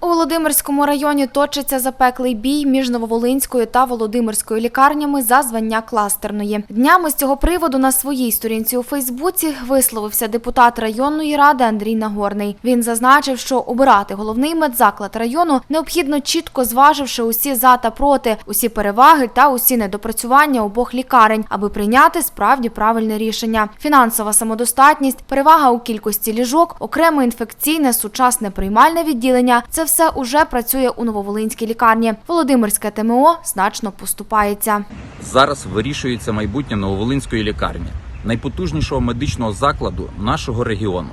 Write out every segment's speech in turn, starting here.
У Володимирському районі точиться запеклий бій між Нововолинською та Володимирською лікарнями за звання кластерної. Днями з цього приводу на своїй сторінці у Фейсбуці висловився депутат районної ради Андрій Нагорний. Він зазначив, що обирати головний медзаклад району необхідно чітко зваживши усі за та проти, усі переваги та усі недопрацювання обох лікарень, аби прийняти справді правильне рішення. Фінансова самодостатність, перевага у кількості ліжок, окреме інфекційне сучасне приймальне відділення це все уже працює у Нововолинській лікарні. Володимирське ТМО значно поступається. Зараз вирішується майбутнє Нововолинської лікарні, найпотужнішого медичного закладу нашого регіону.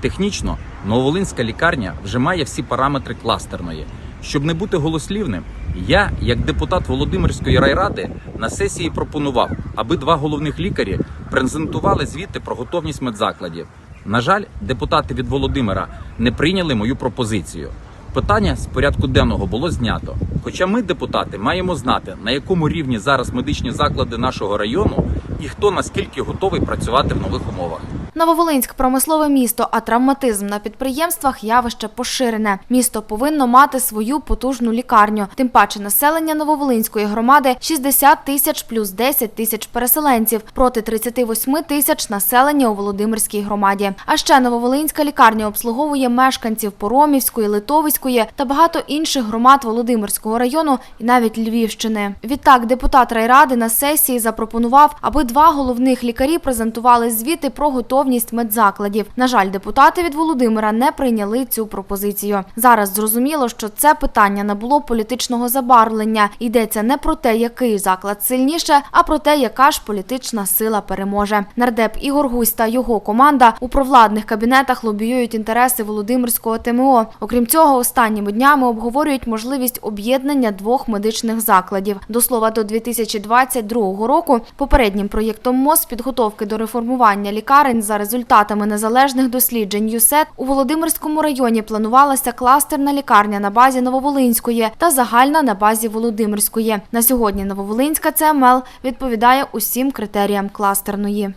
Технічно Нововолинська лікарня вже має всі параметри кластерної. Щоб не бути голослівним, я, як депутат Володимирської райради, на сесії пропонував, аби два головних лікарі презентували звіти про готовність медзакладів. На жаль, депутати від Володимира не прийняли мою пропозицію. Питання з порядку денного було знято. Хоча ми, депутати, маємо знати, на якому рівні зараз медичні заклади нашого району і хто наскільки готовий працювати в нових умовах. Нововолинськ промислове місто, а травматизм на підприємствах явище поширене. Місто повинно мати свою потужну лікарню. Тим паче населення Нововолинської громади 60 тисяч плюс 10 тисяч переселенців проти 38 тисяч населення у Володимирській громаді. А ще Нововолинська лікарня обслуговує мешканців Поромівської, Литовської та багато інших громад Володимирського району і навіть Львівщини. Відтак депутат райради на сесії запропонував, аби два головних лікарі презентували звіти про готовність медзакладів. На жаль, депутати від Володимира не прийняли цю пропозицію. Зараз зрозуміло, що це питання набуло політичного забарвлення. Йдеться не про те, який заклад сильніше, а про те, яка ж політична сила переможе. Нардеп Ігор Гусь та його команда у провладних кабінетах лобіюють інтереси Володимирського ТМО. Окрім цього, останніми днями обговорюють можливість об'єднання двох медичних закладів. До слова, до 2022 року попереднім проєктом МОЗ підготовки до реформування лікарень за результатами незалежних досліджень ЮСЕТ у Володимирському районі планувалася кластерна лікарня на базі Нововолинської та загальна на базі Володимирської. На сьогодні Нововолинська ЦМЛ відповідає усім критеріям кластерної.